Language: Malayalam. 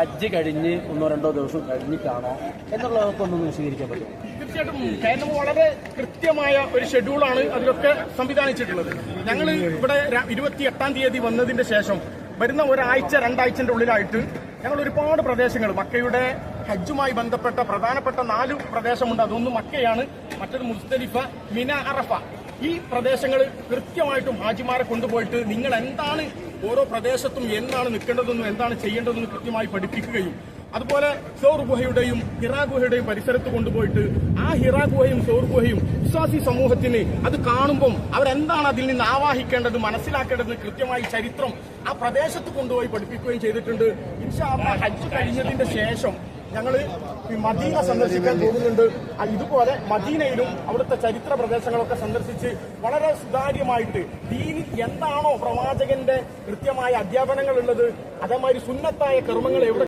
ഹജ്ജ് കഴിഞ്ഞ് ഒന്നോ രണ്ടോ ദിവസം കഴിഞ്ഞിട്ടാണോ എന്നുള്ളതൊക്കെ ഒന്നും വിശദീകരിക്കാൻ പറ്റും. തീർച്ചയായിട്ടും കാരണം വളരെ കൃത്യമായ ഒരു ഷെഡ്യൂളാണ് അതിലൊക്കെ സംവിധാനിച്ചിട്ടുള്ളത്. ഞങ്ങൾ ഇവിടെ ഇരുപത്തി എട്ടാം തീയതി വന്നതിന്റെ ശേഷം വരുന്ന ഒരാഴ്ച രണ്ടാഴ്ചന്റെ ഉള്ളിലായിട്ട് ഞങ്ങൾ ഒരുപാട് പ്രദേശങ്ങൾ മക്കയുടെ ഹജ്ജുമായി ബന്ധപ്പെട്ട പ്രധാനപ്പെട്ട നാല് പ്രദേശമുണ്ട്. അതൊന്ന് മക്കയാണ് മറ്റൊരു മുസ്തലിഫ മിന അറഫ. ഈ പ്രദേശങ്ങൾ കൃത്യമായിട്ടും ഹാജിമാരെ കൊണ്ടുപോയിട്ട് നിങ്ങൾ എന്താണ് ഓരോ പ്രദേശത്തും എന്താണ് നിൽക്കേണ്ടതെന്നും എന്താണ് ചെയ്യേണ്ടതെന്നും കൃത്യമായി പഠിപ്പിക്കുകയും അതുപോലെ സോർ ഗുഹയുടെയും ഹിറാ ഗുഹയുടെയും പരിസരത്ത് കൊണ്ടുപോയിട്ട് ആ ഹിറാ ഗുഹയും ഗുഹയും വിശ്വാസി സമൂഹത്തിന് അത് കാണുമ്പം അവരെന്താണ് അതിൽ നിന്ന് ആവാഹിക്കേണ്ടത് മനസ്സിലാക്കേണ്ടത് കൃത്യമായി ചരിത്രം ആ പ്രദേശത്ത് കൊണ്ടുപോയി പഠിപ്പിക്കുകയും ചെയ്തിട്ടുണ്ട്. ഇൻഷാ ഹജ്ജ് കഴിഞ്ഞതിന്റെ ശേഷം ഞങ്ങൾ മദീന സന്ദർശിക്കാൻ പോകുന്നുണ്ട്. ഇതുപോലെ മദീനയിലും അവിടുത്തെ ചരിത്ര പ്രദേശങ്ങളൊക്കെ സന്ദർശിച്ച് വളരെ സുതാര്യമായിട്ട് ദീനിൽ എന്താണോ പ്രവാചകന്റെ കൃത്യമായ അധ്യാപനങ്ങൾ ഉള്ളത് അതേമാതിരി സുന്നത്തായ കർമ്മങ്ങൾ എവിടെ